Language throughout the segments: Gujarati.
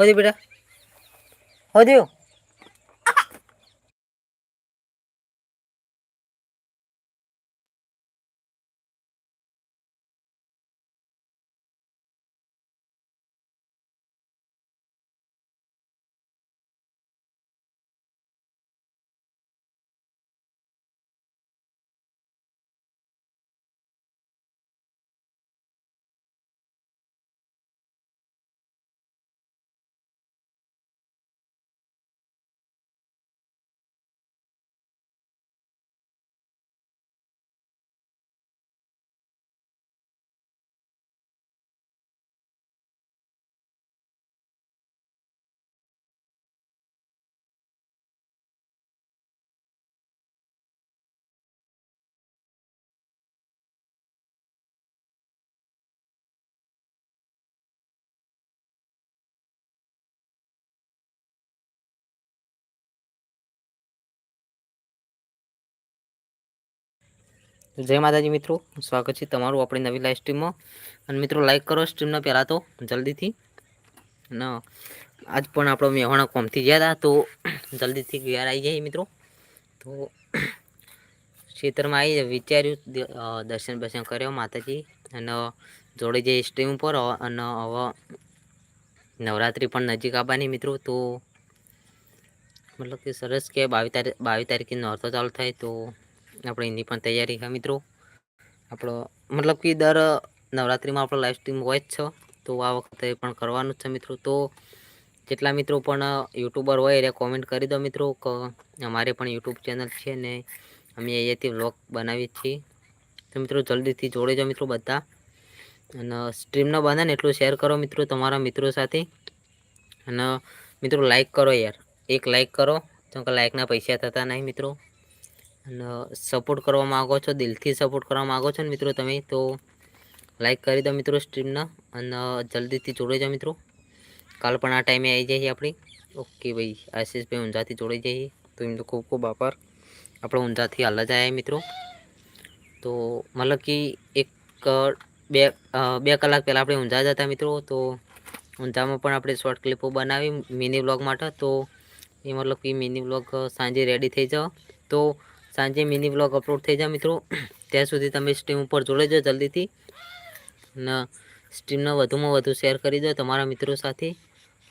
હોદી બેટા. હોદ્યો? જય માતાજી મિત્રો સ્વાગત છે તમારું આપણી નવી લાઈવ સ્ટ્રીમમાં અને મિત્રો લાઈક કરો સ્ટ્રીમના પહેલાં તો જલ્દીથી. અને આજ પણ આપણો મહેવાણા કોમથી ગયા હતા, તો જલ્દીથી ઘેર આવી જાય મિત્રો. તો ક્ષેત્રમાં આવી વિચાર્યું દર્શન બર્શન કર્યો માતાજી. અને જોડે જઈ સ્ટ્રીમ ઉપર અને હવે નવરાત્રિ પણ નજીક આવવાની મિત્રો, તો મતલબ કે સરસ કે બાવીસ તારીખ, બાવીસ તારીખે નોરતો ચાલુ થાય, તો આપણે એની પણ તૈયારી હા મિત્રો. આપણો મતલબ કે દર નવરાત્રિમાં આપણો લાઈવ સ્ટ્રીમ હોય જ છે, તો આ વખતે પણ કરવાનું છે મિત્રો. તો જેટલા મિત્રો પણ યુટ્યુબર હોય એ કોમેન્ટ કરી દો મિત્રો અમારે પણ યુટ્યુબ ચેનલ છે ને અમે અહીંયાથી વ્લોગ બનાવીએ છીએ. તો મિત્રો જલ્દીથી જોડે જાઓ મિત્રો બધા. અને સ્ટ્રીમનો બને ને એટલું શેર કરો મિત્રો તમારા મિત્રો સાથે. અને મિત્રો લાઈક કરો યાર. એક લાઈક કરો જો કે લાઈકના પૈસા થતા નહીં મિત્રો. સપોર્ટ કરવા માગો છો, દિલથી સપોર્ટ કરવા માગો છો ને મિત્રો તમે, તો લાઈક કરી દો મિત્રો સ્ટ્રીમના અને જલ્દીથી જોડાઈ જાઓ મિત્રો. કાલ પણ આ ટાઈમે આવી જઈએ આપણી. ઓકે ભાઈ આશીષભાઈ ઊંઝાથી જોડાઈ જઈએ. તો એમનો ખૂબ ખૂબ આભાર. આપણે ઊંઝાથી હાલ જ આવ્યા મિત્રો. તો મતલબ કે એક, બે બે કલાક પહેલાં આપણે ઊંઝા જતા મિત્રો. તો ઊંઝામાં પણ આપણે શોર્ટ ક્લિપો બનાવી મિની બ્લોગ માટે. તો એ મતલબ કે મિની બ્લોગ સાંજે રેડી થઈ જાઓ. તો સાંજે મિની બ્લોગ અપલોડ થઈ જાય મિત્રો. ત્યાં સુધી તમે સ્ટ્રીમ ઉપર જોડાઈ જાઓ જલ્દીથી. અને સ્ટ્રીમને વધુમાં વધુ શેર કરી દો તમારા મિત્રો સાથે.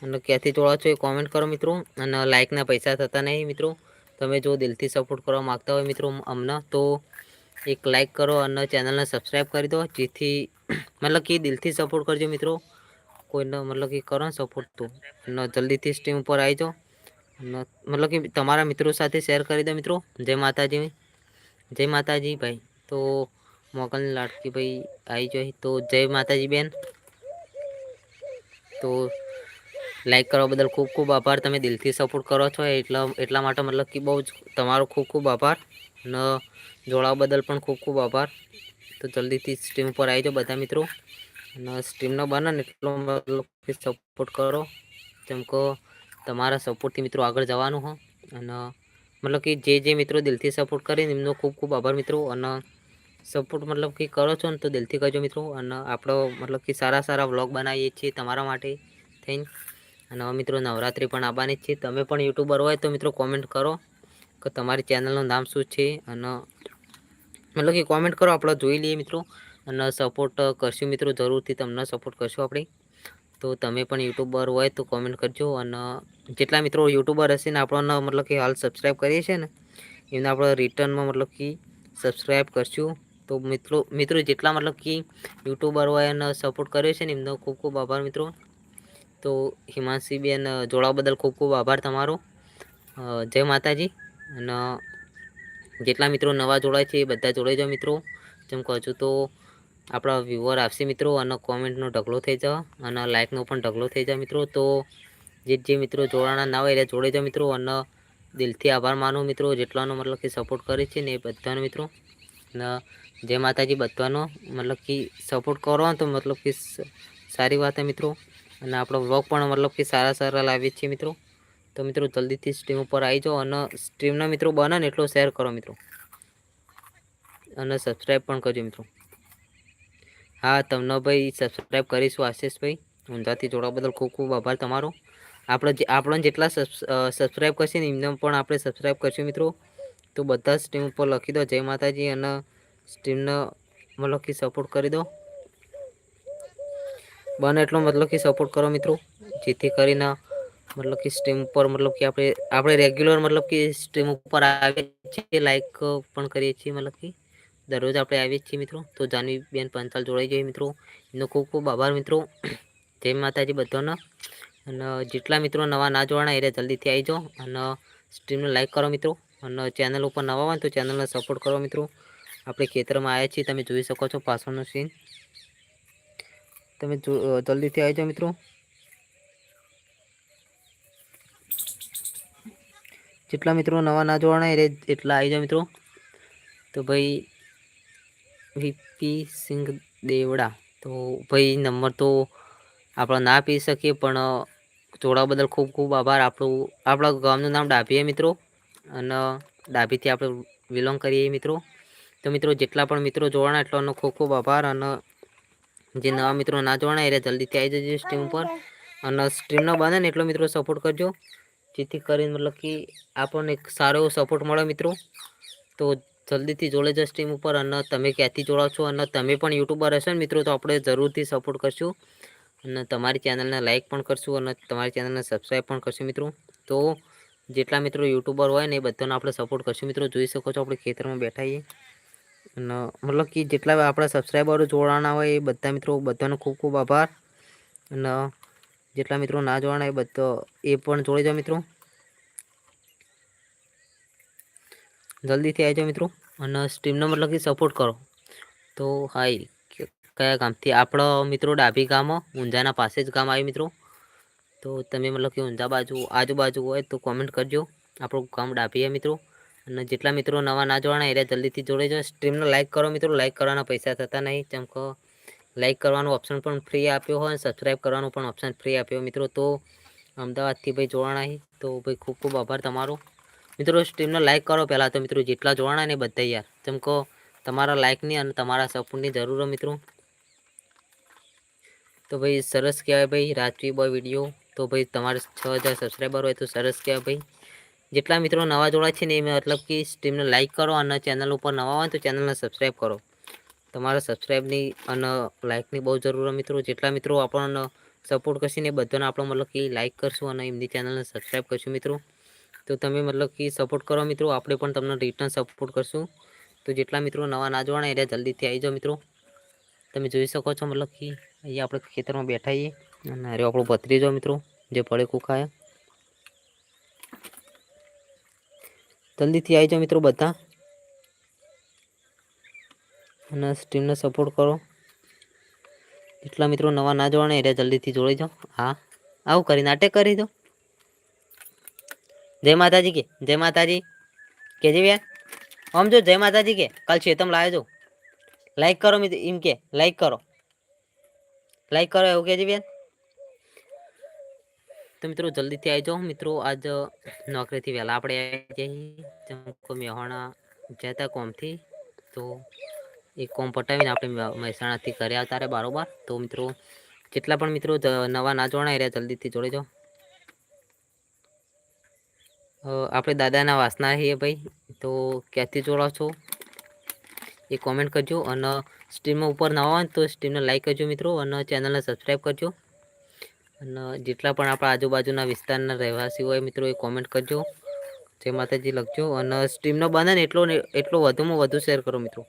અને ક્યાંથી જોડાવ છો એ કોમેન્ટ કરો મિત્રો. અને લાઇકના પૈસા થતા નહીં મિત્રો. તમે જો દિલથી સપોર્ટ કરવા માગતા હોય મિત્રો અમને, તો એક લાઇક કરો અને ચેનલને સબસ્ક્રાઈબ કરી દો. જેથી, મતલબ કે દિલથી સપોર્ટ કરજો મિત્રો. કોઈને મતલબ કે કરો સપોર્ટ તો. અને જલ્દીથી સ્ટ્રીમ ઉપર આવી જાઓ. મતલબ કે તમારા મિત્રો સાથે શેર કરી દો મિત્રો. જય માતાજી. જય માતાજી ભાઈ. તો મોકલ લાડકી ભાઈ આવી જાય તો જય માતાજી બેન. તો લાઈક કરવા બદલ ખૂબ ખૂબ આભાર. તમે દિલથી સપોર્ટ કરો છો. એટલા એટલા માટે મતલબ કે બહુ જ તમારો ખૂબ ખૂબ આભાર. અને જોડાવા બદલ પણ ખૂબ ખૂબ આભાર. તો જલ્દીથી સ્ટ્રીમ ઉપર આવી જાઓ બધા મિત્રો. અને સ્ટ્રીમનો બને એટલો મતલબ સપોર્ટ કરો. જેમ કે તમારા સપોર્ટથી મિત્રો આગળ જવાનું, હો. અને મતલબ કે જે જે મિત્રો દિલથી સપોર્ટ કરે એમનો ખૂબ ખૂબ આભાર મિત્રો. અને સપોર્ટ મતલબ કે કરો છો ને, તો દિલથી કરજો મિત્રો. અને આપણો મતલબ કે સારા સારા વ્લોગ બનાવીએ છીએ તમારા માટે થઈને. અને મિત્રો, નવરાત્રિ પણ આવવાની છે. તમે પણ યુટ્યુબર હોય તો મિત્રો કોમેન્ટ કરો કે તમારી ચેનલનું નામ શું છે. અને મતલબ કે કોમેન્ટ કરો, આપણે જોઈ લઈએ મિત્રો. અને સપોર્ટ કરશું મિત્રો, જરૂરથી તમને સપોર્ટ કરશું આપણે. તો તમે પણ યુટ્યુબર હોય તો કોમેન્ટ કરજો અને જેટલા મિત્રો યુટ્યુબર હશે ને આપણને મતલબ કે હાલ સબસ્ક્રાઈબ કરીએ છીએ ને, એમને આપણે રિટર્નમાં મતલબ કે સબસ્ક્રાઈબ કરશું તો મિત્રો મિત્રો જેટલા મતલબ કે યુટ્યુબર હોય અને સપોર્ટ કર્યો છે ને, એમનો ખૂબ ખૂબ આભાર મિત્રો. તો હિમાંશીબેન જોડાવા બદલ ખૂબ ખૂબ આભાર તમારો. જય માતાજી. અને જેટલા મિત્રો નવા જોડાય છે એ બધા જોડાઈ જાઓ મિત્રો. જેમ કહું છું તો આપણા વ્યૂઅર આપશે મિત્રો, અને કોમેન્ટનો ઢગલો થઈ જાવ અને લાઇકનો પણ ઢગલો થઈ જાય મિત્રો. તો જે જે મિત્રો જોડાણા ના હોય એટલે જોડે જાઓ મિત્રો, અને દિલથી આભાર માનો મિત્રો, જેટલાનો મતલબ કે સપોર્ટ કરે છે ને એ બધાનો મિત્રો. અને જય માતાજી બધાનો, મતલબ કે સપોર્ટ કરો તો મતલબ કે સારી વાત છે મિત્રો. અને આપણો વ્લોગ પણ મતલબ કે સારા સારા લાવીએ છીએ મિત્રો. તો મિત્રો જલ્દીથી સ્ટ્રીમ ઉપર આવી જાઓ, અને સ્ટ્રીમના મિત્રો બને ને એટલો શેર કરો મિત્રો. અને સબસ્ક્રાઈબ પણ કરજો મિત્રો. હા, તમને ભાઈ સબસ્ક્રાઈબ કરીશું આશીષભાઈ ઊંધાથી જોડવા બદલ ખૂબ ખૂબ આભાર તમારો. આપણે જે, આપણને જેટલા સબસ્ક્રાઈબ કરશે ને એમને પણ આપણે સબસ્ક્રાઈબ કરશું મિત્રો. તો બધા સ્ટ્રીમ ઉપર લખી દો, જય માતાજી અને સ્ટ્રીમને મતલબ કે સપોર્ટ કરી દો. બને એટલો મતલબ કે સપોર્ટ કરો મિત્રો. જેથી કરીને મતલબ કે સ્ટ્રીમ ઉપર મતલબ કે આપણે આપણે રેગ્યુલર મતલબ કે સ્ટ્રીમ ઉપર આવે છીએ લાઈક પણ કરીએ છીએ મતલબ કે. દરરોજ આપણે આવીએ છીએ મિત્રો. તો જાનવી બેન પંચાલ જોડાઈ જઈએ મિત્રો. એનો ખૂબ ખૂબ આભાર મિત્રો. જય માતાજી બધાનો. અને જેટલા મિત્રો નવા ના જોવાના એ જલ્દીથી આવી જાઓ. અને સ્ટ્રીમને લાઇક કરો મિત્રો. અને ચેનલ ઉપર નવા હોય તો ચેનલને સપોર્ટ કરો મિત્રો. આપણે ખેતરમાં આવ્યા છીએ. તમે જોઈ શકો છો પાછળનો સીન તમે જલ્દીથી આવી જાઓ મિત્રો. જેટલા મિત્રો નવા ના જોવાના એ એટલા આવી જાઓ મિત્રો. તો ભાઈ વીપી સિંઘ દેવડા. તો ભાઈ, નંબર તો આપણે ના પી શકીએ, પણ જોડા બદલ ખૂબ ખૂબ આભાર. આપણું, આપણા ગામનું નામ ડાભીએ મિત્રો. અને ડાભીથી આપણે બિલોંગ કરીએ મિત્રો. તો મિત્રો, જેટલા પણ મિત્રો જોવાના એટલાનો ખૂબ ખૂબ આભાર. અને જે નવા મિત્રો ના જોવાના એટલે જલ્દીથી આવી જજો સ્ટ્રીમ પર અને સ્ટ્રીમનો બને ને એટલો મિત્રો સપોર્ટ કરજો. જેથી કરીને મતલબ કે આપણને એક સારો એવો સપોર્ટ મળે મિત્રો. તો જલ્દીથી જોડે જ સ્ટ્રીમ ઉપર અને તમે ક્યાંથી જોડાવ છો અને તમે પણ યુટ્યુબર હશો ને મિત્રો, તો આપણે જરૂરથી સપોર્ટ કરશું. અને તમારી ચેનલને લાઇક પણ કરશું અને તમારી ચેનલને સબસ્ક્રાઈબ પણ કરશું મિત્રો. તો જેટલા મિત્રો યુટ્યુબર હોય ને એ બધાને આપણે સપોર્ટ કરશું મિત્રો. જોઈ શકો છો આપણે ખેતરમાં બેઠા અને મતલબ કે જેટલા આપણા સબસ્ક્રાઈબરો જોડાના હોય એ બધા મિત્રો, બધાનો ખૂબ ખૂબ આભાર. અને જેટલા મિત્રો ના જોવાના એ બધો, એ પણ જોડી જાઓ મિત્રો. જલ્દીથી આવી જાઓ મિત્રો. અને સ્ટ્રીમનો મતલબ કે સપોર્ટ કરો. તો હાઈ કયા ગામથી? આપણો મિત્રો ડાભી ગામ, ઊંઝાના પાસે જ ગામ આવ્યું મિત્રો. તો તમે મતલબ કે ઊંઝા બાજુ, આજુબાજુ હોય તો કોમેન્ટ કરજો. આપણું ગામ ડાભી મિત્રો. અને જેટલા મિત્રો નવા ના જોવાના એટલે જલ્દીથી જોડે જો સ્ટ્રીમને લાઇક કરો મિત્રો. લાઇક કરવાના પૈસા થતા નહીં. ચમકો લાઇક કરવાનું ઓપ્શન પણ ફ્રી આપ્યો હોય અને સબસ્ક્રાઈબ કરવાનું પણ ઓપ્શન ફ્રી આપ્યો મિત્રો. તો અમદાવાદથી ભાઈ જોવાના તો ભાઈ ખૂબ ખૂબ આભાર તમારો. મિત્રો સ્ટ્રીમને લાઇક કરો પહેલાં તો મિત્રો, જેટલા જોવાના ને બધા યાર. જેમ કહો, તમારા લાઇકની અને તમારા સપોર્ટની જરૂર મિત્રો. તો ભાઈ, સરસ કહેવાય ભાઈ રાજવી બોય વીડિયો તો ભાઈ, તમારે છ હજાર સબસ્ક્રાઈબર હોય તો સરસ કહેવાય ભાઈ. જેટલા મિત્રો નવા જોડા છે ને એ મતલબ કે સ્ટ્રીમને લાઇક કરો અને ચેનલ ઉપર નવા હોય તો ચેનલને સબસ્ક્રાઈબ કરો. તમારા સબસ્ક્રાઈબની અને લાઇકની બહુ જરૂર મિત્રો. જેટલા મિત્રો આપણને સપોર્ટ કરશે ને બધાને આપણો મતલબ કે લાઇક કરશું અને એમની ચેનલને સબસ્ક્રાઈબ કરશું મિત્રો. તો તમે મતલબ કે સપોર્ટ કરો મિત્રો, આપણે પણ તમને રિટર્ન સપોર્ટ કરશું. તો જેટલા મિત્રો નવા ના જોવાના એટલે જલ્દીથી આવી જાઓ મિત્રો. તમે જોઈ શકો છો મતલબ કે અહીંયા આપણે ખેતરમાં બેઠા છીએ અને અરે આપણું ભત્રીજો મિત્રો, જે પડે કુખાય. જલ્દીથી આવી જાઓ મિત્રો બધા. અને સ્ટ્રીમને સપોર્ટ કરો. જેટલા મિત્રો નવા ના જોવાના એટલે જલ્દીથી જોડી જાઓ. હા, આવું કરી, નાટક કરી દો. જય માતાજી કે, જય માતાજી. કેજી બેન? આમ જો, જય માતાજી કે, કાલ શેતમ લાવે જો લાઈક કરો મિત્ર, એમ કે લાઈક કરો. લાઈક કરો એવું કેજી બેન? તો મિત્રો, જલ્દીથી આવી જાઓ. મિત્રો, આજ નોકરીથી વહેલા આપણે જઈએ. મેહોણા, જતા કોમથી. તો એ કોમ પટાવીને આપણે મહેસાણાથી ઘરે આવતા રહે બારોબાર. તો મિત્રો, જેટલા પણ મિત્રો નવા ના જોડાય રહ્યા, જલ્દીથી જોડી જાઓ. આપણે દાદાના વાસના છીએ ભાઈ, તો ક્યાંથી જોડાવ છો? એ કોમેન્ટ કરજો અને સ્ટ્રીમ ઉપર ના હોય તો સ્ટ્રીમને લાઈક કરજો મિત્રો અને ચેનલને સબસ્ક્રાઈબ કરજો. અને જેટલા પણ આપણા આજુબાજુના વિસ્તારના રહેવાસી હોય મિત્રો એ કોમેન્ટ કરજો. જે માતાજી લખજો અને સ્ટ્રીમનો બને ને એટલો એટલો વધુમાં વધુ શેર કરો મિત્રો.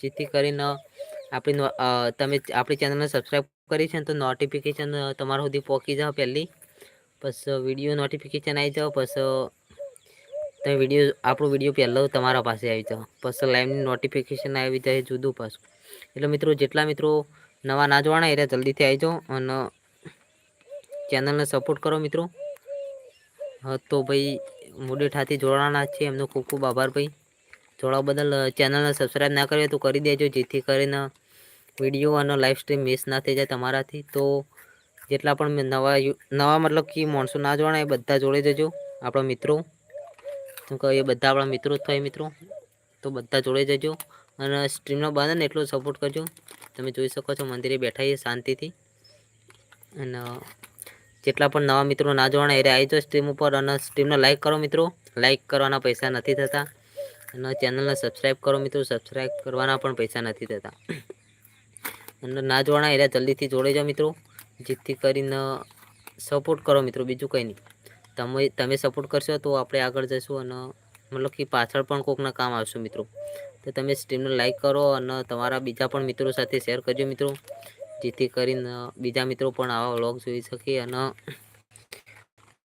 જેથી કરીને આપણી તમે આપણી ચેનલને સબસ્ક્રાઈબ કરી છે તો નોટિફિકેશન તમારા સુધી પહોંચી જાઓ પહેલી. પછી વીડિયો નોટિફિકેશન આવી જાઓ પછી તમે વીડિયો આપણો વીડિયો પહેલો તમારા પાસે આવી જાઓ. પછી લાઈવની નોટિફિકેશન આવી જાય જુદું પાછું. એટલે મિત્રો, જેટલા મિત્રો નવા ના જોવાના એટલે જલ્દીથી આવી જાઓ અને ચેનલને સપોર્ટ કરો મિત્રો. તો ભાઈ, મુડેઠાથી જોડાના છે એમનો ખૂબ ખૂબ આભાર ભાઈ. જોડાવા બદલ ચેનલને સબસ્ક્રાઈબ ના કરીએ તો કરી દેજો, જેથી કરીને વીડિયો અને લાઈવ સ્ટ્રીમ મિસ ના થઈ જાય તમારાથી. તો જેટલા પણ નવા નવા મતલબ કે માણસો ના જોવાના એ બધા જોડે જજો, આપણા મિત્રો. શું કહું એ બધા આપણા મિત્રો જ થાય મિત્રો. તો બધા જોડે જજો અને સ્ટ્રીમનો બાંધને એટલો સપોર્ટ કરજો. તમે જોઈ શકો છો મંદિરે બેઠા છીએ શાંતિથી. અને જેટલા પણ નવા મિત્રો ના જોવાના એ આવી જાઓ સ્ટ્રીમ ઉપર અને સ્ટ્રીમને લાઇક કરો મિત્રો. લાઇક કરવાના પૈસા નથી થતા. અને ચેનલને સબસ્ક્રાઈબ કરો મિત્રો. સબસ્ક્રાઈબ કરવાના પણ પૈસા નથી થતા. અને ના જોવાના એરિયા જલ્દીથી જોડે જાઓ મિત્રો. જેથી કરીને સપોર્ટ કરો મિત્રો. બીજું કંઈ નહીં. તમે તમે સપોર્ટ કરશો તો આપણે આગળ જઈશું અને મતલબ કે પાછળ પણ કોકના કામ આવશું મિત્રો. તો તમે સ્ટ્રીમને લાઈક કરો અને તમારા બીજા પણ મિત્રો સાથે શેર કરજો મિત્રો. જેથી કરીને બીજા મિત્રો પણ આવા વ્લોગ જોઈ શકે અને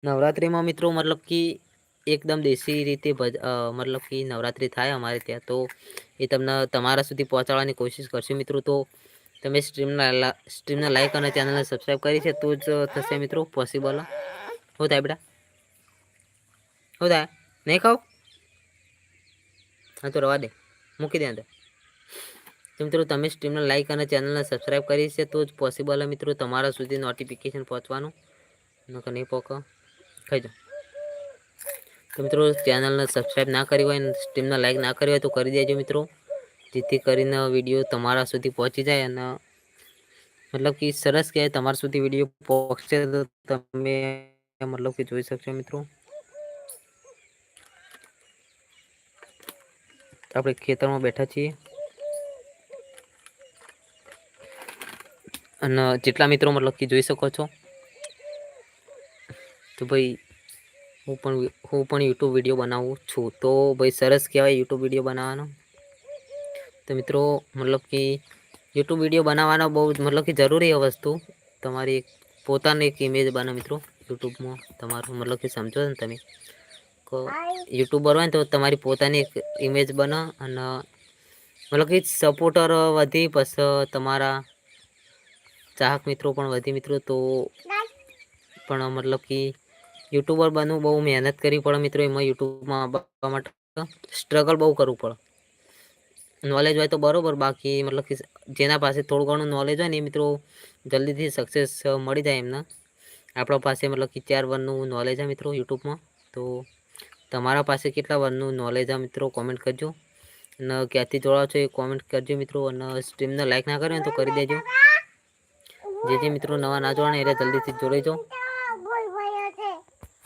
નવરાત્રિમાં મિત્રો મતલબ કે એકદમ દેશી રીતે મતલબ કે નવરાત્રિ થાય અમારે ત્યાં. તો એ તમને તમારા સુધી પહોંચાડવાની કોશિશ કરશે મિત્રો. તો તમે સ્ટ્રીમના સ્ટ્રીમના લાઈક અને ચેનલને સબસ્ક્રાઈબ કરી છે તો જ થશે મિત્રો પોસિબલ હો થાય બેટા. હો થાય નહીં ખાવ હા, તો રવા દે. મૂકી દે અંદર. તો મિત્રો, તમે સ્ટ્રીમને લાઇક અને ચેનલને સબસ્ક્રાઈબ કરી છે, તો જ પોસિબલ મિત્રો, તમારા સુધી નોટિફિકેશન પહોંચવાનું. નકર નહીં પહોંચો ખાઈ જાઓ. તો મિત્રો, ચેનલને સબસ્ક્રાઈબ ના કરી હોય સ્ટ્રીમને લાઇક ના કરી હોય તો કરી દેજો મિત્રો. જેથી કરીને વીડિયો તમારા સુધી પહોંચી જાય અને મતલબ કે સરસ કહેવાય, તમારા સુધી વીડિયો પહોંચશે તો તમે મતલબ કે જોઈ શકશો મિત્રો. આપણે ખેતરમાં બેઠા છીએ. અને જેટલા મિત્રો મતલબ કે જોઈ શકો છો. તો ભાઈ, હું પણ હું પણ યુટ્યુબ વીડિયો બનાવું છું. તો ભાઈ, સરસ કહેવાય યુટ્યુબ વીડિયો બનાવવાનો. તો મિત્રો, મતલબ કે યુટ્યુબ વીડિયો બનાવવાનો બહુ મતલબ કે જરૂરી વસ્તુ. તમારી પોતાની એક ઇમેજ બનાવો મિત્રો યુટ્યુબમાં તમારું મતલબ કે સમજો ને તમે. યુટ્યુબર હોય ને તો તમારી પોતાની એક ઇમેજ બનો અને મતલબ કે સપોર્ટર વધી પછી તમારા ચાહક મિત્રો પણ વધી મિત્રો તો પણ મતલબ કે યુટ્યુબર બનવું બહુ મહેનત કરવી પડે મિત્રો એમાં યુટ્યુબમાં આવવા માટે. સ્ટ્રગલ બહુ કરવું પડે. નોલેજ હોય તો બરાબર બાકી મતલબ કે જેના પાસે થોડું ઘણું નોલેજ હોય ને એ મિત્રો જલ્દીથી સક્સેસ મળી જાય એમને. આપણા પાસે મતલબ કે ચાર વનનું નોલેજ છે મિત્રો યુટ્યુબમાં તો તમારા પાસે કેટલા વર્ગનું નોલેજ આ મિત્રો? કોમેન્ટ કરજો. અને ક્યાંથી જોડાવો છો એ કોમેન્ટ કરજો મિત્રો. અને સ્ટ્રીમને લાઈક ના કર્યો તો કરી દેજો. જે જે મિત્રો નવા ના જોવાના એટલે જલ્દીથી જોડાઈ જાઓ.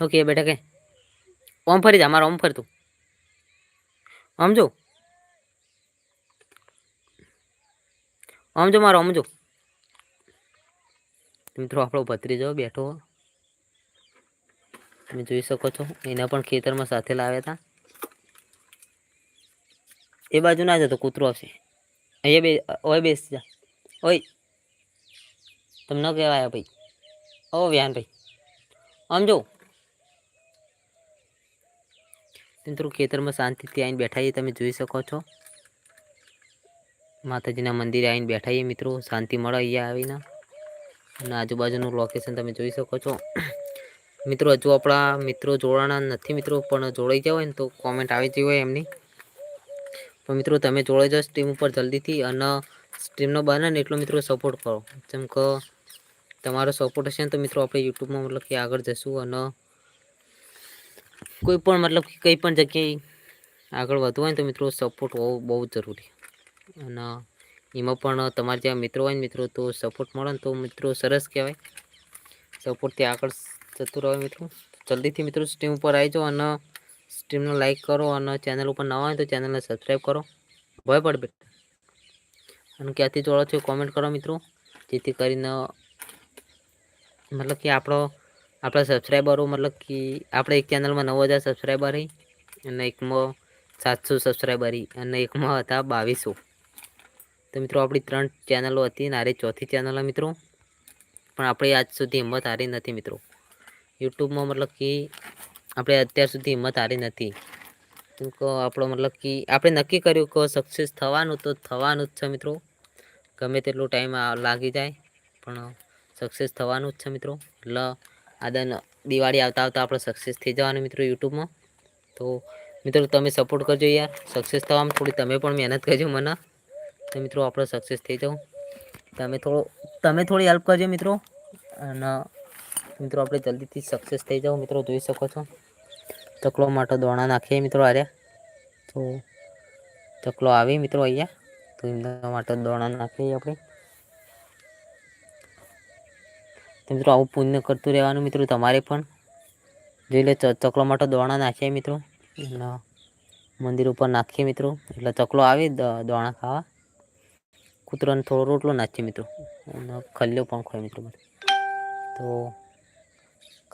ઓકે બેટા કે ઓમ ફરી જા, મારા ઓમ ફરતું. આમ જો આમ મારો આમ મિત્રો, આપણો ભત્રીજો બેઠો. તમે જોઈ શકો છો, એના પણ ખેતરમાં સાથે લાવ્યા હતા. એ બાજુ ના જતો, કૂતરો આવશે. અહીંયા બે, ઓય બેસ જા. ઓય. તમને કહેવાય ભાઈ. ઓ વ્યાન ભાઈ. આમ જો. મિત્રો, ખેતરમાં શાંતિથી આવીને બેઠા છીએ, તમે જોઈ શકો છો. માતાજીના મંદિરે આવીને બેઠા છીએ મિત્રો, શાંતિ મળે અહીંયા આવીને. અને આજુબાજુનું લોકેશન તમે જોઈ શકો છો. મિત્રો હજુ આપણા મિત્રો જોડાણા નથી મિત્રો, પણ જોડાઈ ગયા ને તો કોમેન્ટ આવી જઈ હોય એમની. પણ મિત્રો, તમે જોડાઈ જાઓ સ્ટ્રીમ ઉપર જલ્દીથી અને સ્ટ્રીમનો બને ને એટલો મિત્રો સપોર્ટ કરો. જેમ કે તમારો સપોર્ટ હશે ને તો મિત્રો આપણે યુટ્યુબમાં મતલબ કે આગળ જશું અને કોઈ પણ મતલબ કે કંઈ પણ જગ્યાએ આગળ વધવું હોય ને તો મિત્રો સપોર્ટ હોવો બહુ જરૂરી. અને એમાં પણ તમારા જ્યાં મિત્રો હોય ને મિત્રો, તો સપોર્ટ મળે ને તો મિત્રો સરસ કહેવાય. સપોર્ટથી આગળ જતું રહે મિત્રો. જલ્દીથી મિત્રો સ્ટ્રીમ ઉપર આવી જાઓ અને સ્ટ્રીમને લાઇક કરો અને ચેનલ ઉપર નવા હોય તો ચેનલને સબસ્ક્રાઈબ કરો. ભય પડ બેટા. અને ક્યાંથી જોડો છો કોમેન્ટ કરો મિત્રો. જેથી કરીને મતલબ કે આપણો, આપણા સબસ્ક્રાઈબરો મતલબ કે આપણે એક ચેનલમાં નવ હજાર સબસ્ક્રાઈબર અને એકમાં સાતસો સબસ્ક્રાઈબર અને એકમાં હતા બાવીસો. તો મિત્રો આપણી ત્રણ ચેનલો હતી અને આરે ચોથી ચેનલ મિત્રો. પણ આપણે આજ સુધી હિંમત હારી નથી મિત્રો. યુટ્યુબમાં મતલબ કે આપણે અત્યાર સુધી હિંમત હારી નથી. કેમ કે આપણો મતલબ કે આપણે નક્કી કર્યું કે સક્સેસ થવાનું તો થવાનું જ છે મિત્રો. ગમે તેટલો ટાઈમ લાગી જાય, પણ સક્સેસ થવાનું જ છે મિત્રો. એટલે આદન દિવાળી આવતા આવતા આપણે સક્સેસ થઈ જવાનું મિત્રો યુટ્યુબમાં. તો મિત્રો તમે સપોર્ટ કરજો યાર. સક્સેસ થવામાં થોડી તમે પણ મહેનત કરજો મને. તો મિત્રો આપણે સક્સેસ થઈ જાઉં. તમે થોડો, તમે થોડી હેલ્પ કરજો મિત્રો. અને મિત્રો, આપણે જલ્દીથી સક્સેસ થઈ જાઓ મિત્રો, જોઈ શકો છો. ચકલો માટે દોણા નાખીએ મિત્રો આર્યા તો ચકલો આવી મિત્રો અહીંયા. તો એમના માટે દોણા નાખીએ આપણે. તો મિત્રો, આવું પુણ્ય કરતું રહેવાનું મિત્રો તમારે પણ. જોઈ લે ચકલો માટે દોણા નાખીએ મિત્રો. મંદિર ઉપર નાખીએ મિત્રો. એટલે ચકલો આવે દોણા ખાવા. કૂતરાને થોડો રોટલો નાખીએ મિત્રો. ખલ્યો પણ ખોય મિત્રો. તો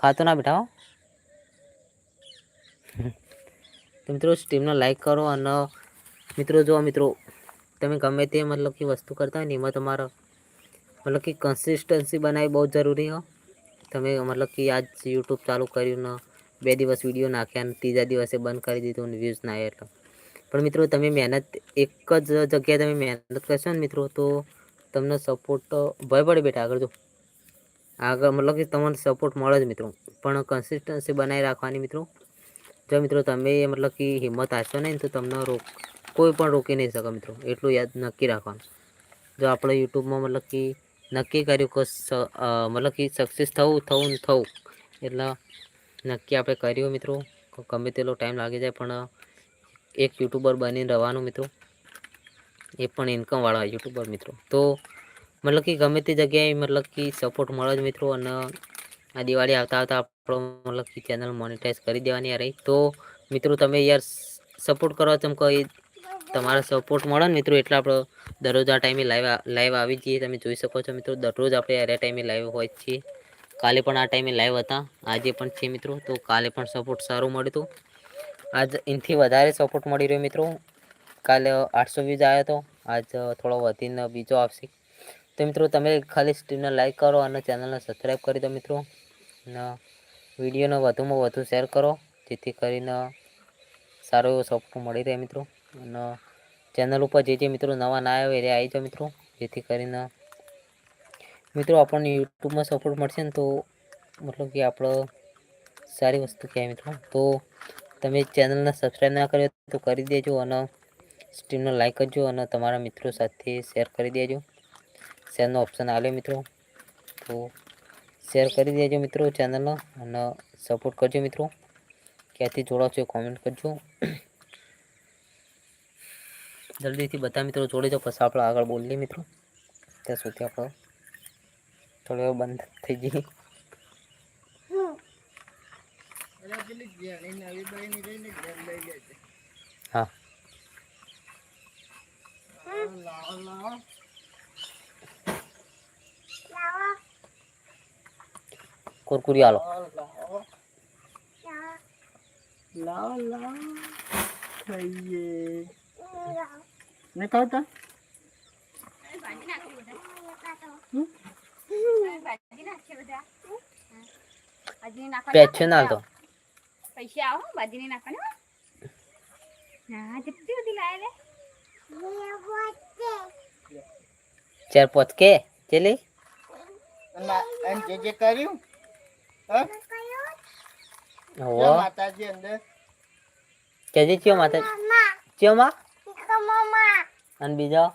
ખાતો ના હો. તો મિત્રો સ્ટ્રીમને લાઈક કરો અને મિત્રો, જો મિત્રો, તમે ગમે તે મતલબ કે વસ્તુ કરતા હોય ને, એમાં તમારો મતલબ કે કન્સિસ્ટન્સી બનાવી બહુ જરૂરી હો. તમે મતલબ કે આજ યુટ્યુબ ચાલુ કર્યું ને, બે દિવસ વીડિયો નાખ્યા ને, ત્રીજા દિવસે બંધ કરી દીધું વ્યૂઝ ના એટલે. પણ મિત્રો, તમે મહેનત, એક જ જગ્યાએ તમે મહેનત કરશો ને મિત્રો, તો તમને સપોર્ટ ભય પડે બેટા આગળ જો. આગળ મતલબ કે તમને સપોર્ટ મળે જ મિત્રો. પણ કન્સિસ્ટન્સી બનાવી રાખવાની મિત્રો. જો મિત્રો તમે મતલબ કે હિંમત આપશો નહીં તો તમને રોક, કોઈ પણ રોકી નહીં શકે મિત્રો. એટલું યાદ નક્કી રાખવાનું. જો આપણે યુટ્યુબમાં મતલબ કે નક્કી કર્યું કે મતલબ કે સક્સેસ થવું થવું થવું. એટલે નક્કી આપણે કર્યું મિત્રો. ગમે તેટલો ટાઈમ લાગી જાય પણ એક યુટ્યુબર બનીને રહેવાનું મિત્રો. એ પણ ઇન્કમવાળા યુટ્યુબર મિત્રો. તો મતલબ કે ગમે તે જગ્યાએ મતલબ કે સપોર્ટ મળે જ મિત્રો અને આ દિવાળી આવતા આવતા આપણો મતલબ કે ચેનલ મોનિટાઈઝ કરી દેવાની રહી. તો મિત્રો તમે યાર સપોર્ટ કરો તેમ કોઈ તમારા સપોર્ટ મળે ને મિત્રો એટલે આપણે દરરોજ આ ટાઈમે લાઈવ લાઈવ આવી જઈએ. તમે જોઈ શકો છો મિત્રો દરરોજ આપણે આ ટાઈમે લાઈવ હોય છીએ. કાલે પણ આ ટાઈમે લાઈવ હતા. આજે પણ છે મિત્રો. તો કાલે પણ સપોર્ટ સારું મળ્યું હતું. આજ એનાથી વધારે સપોર્ટ મળી રહ્યો મિત્રો. કાલે આઠસો વ્યૂઝ આવ્યો હતો આજ થોડો વધીને બીજો આવશે. તો મિત્રો, તમે ખાલી સ્ટ્રીમને લાઈક કરો અને ચેનલને સબસ્ક્રાઈબ કરી દો મિત્રો. અને વિડીયોને વધુમાં વધુ શેર કરો, જેથી કરીને સારો એવો સપોર્ટ મળી રહે મિત્રો. અને ચેનલ ઉપર જે જે મિત્રો નવા ના આવે એ આવી જાઓ મિત્રો, જેથી કરીને મિત્રો આપણને યુટ્યુબમાં સપોર્ટ મળશે ને તો મતલબ કે આપણો સારી વસ્તુ કહેવાય મિત્રો. તો તમે ચેનલને સબસ્ક્રાઈબ ના કર્યો તો કરી દેજો અને સ્ટ્રીમને લાઈક કરજો અને તમારા મિત્રો સાથે શેર કરી દેજો. શેરનો ઓપ્શન આવ્યો મિત્રો. તો શેર કરી દેજો મિત્રો ચેનલનો અને સપોર્ટ કરજો મિત્રો. ક્યાંથી જોડાવ છો કોમેન્ટ કરજો. જલ્દીથી બધા મિત્રો જોડી જાઓ, પછી આપણે આગળ બોલીએ મિત્રો. ત્યાં સુધી આપણો થોડો એવો બંધ થઈ જઈએ હા. કુરકુરી આલો લાવ લાવ ખાઈએ ને ખાવ તા પેચ ના તો પૈસા આવો બાજરી નાખવાના હા કેટલી બધી લાવે ચાર પોચ કે ચેલી અને એમ જે જે કર્યું હા? માતાજી અંદર. કેજી ચિયો માતા ચિયો માં? અને બીજો?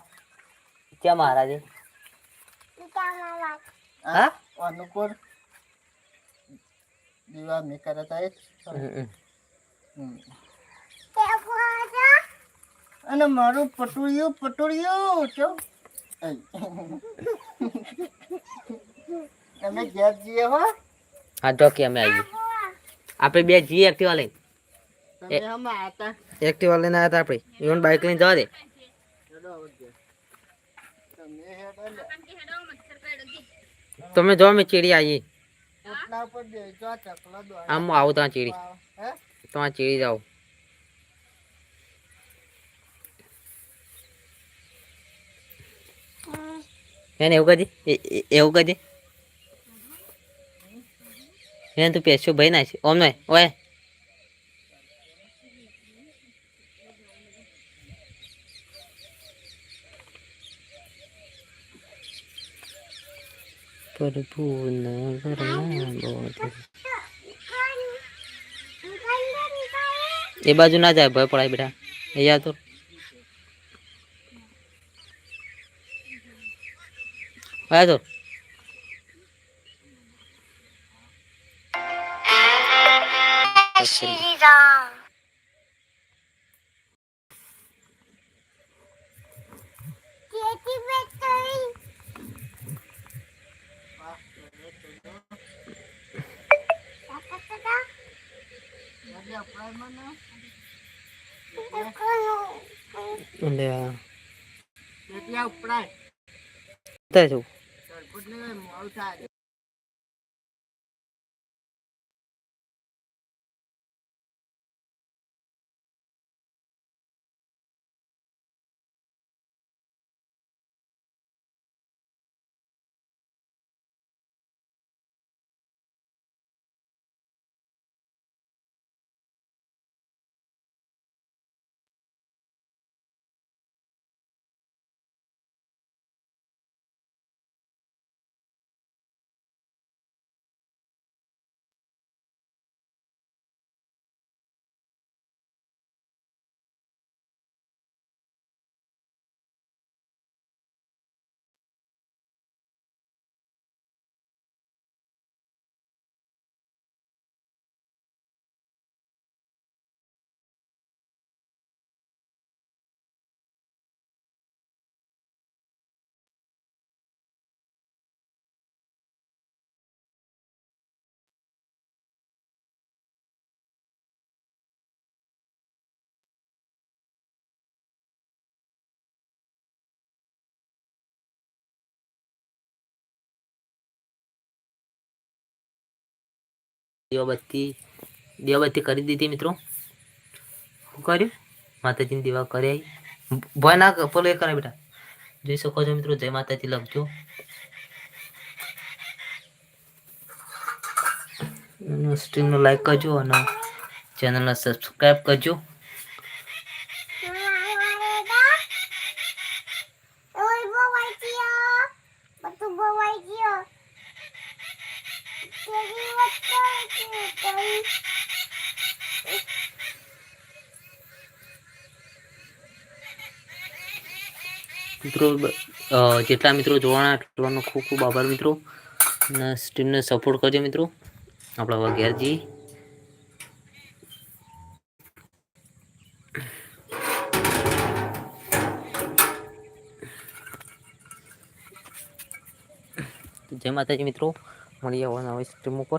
ચિયો મહારાજી? હા? અનુકૂળ. દીવા મેં કરતા એ હમ, હમ. હમ. અને મારું પટુડિયું પટુડિયું ચો. તમે ઘેર જઈએ હો. હા કે અમે આવીએ આપણે બે જઈએ એક્ટિવા લઈને. એક્ટિવા લઈને આવ્યા હતા આપણે. ઇવન બાઇક લઈને જવા દે. તમે. જો અમે ચીડી આવીએ ઓટલા ઉપર બેસજો, આ ચકલા દોડે. આમ આવું ત્યાં ચીડી. હે? ત્યાં ચીડી જાઓ. એને એવું કદી એવું કદી એને તું પેસ્યો ભાઈ ના છે ઓમ નહીં ઓય. પ્રભુના એ બાજુ ના જાય, ભય પડાય બેટા. અહીંયા તો આયા તો 하신 시작. અલ્યા એટલે ઉપડાય તે જો સરપટ ને આવતા દીવાબત્તી દીવાબત્તી કરી દીધી મિત્રો. શું કર્યું? માતાજીની દીવા કરી ભય ના પેલો એ કરે બેટા. જોઈ શકો છો મિત્રો, જય માતાજી લખજો સ્ટ્રીમને લાઈક કરજો અને ચેનલને સબસ્ક્રાઈબ કરજો. મિત્રો જેટલા મિત્રો જોવાના એટલાનો ખૂબ ખૂબ આભાર મિત્રો. અને સ્ટ્રીમને સપોર્ટ કરજો મિત્રો. આપણા વગેરે જી જય માતાજી મિત્રો. મળીએ હવે નવી સ્ટ્રીમ ઉપર.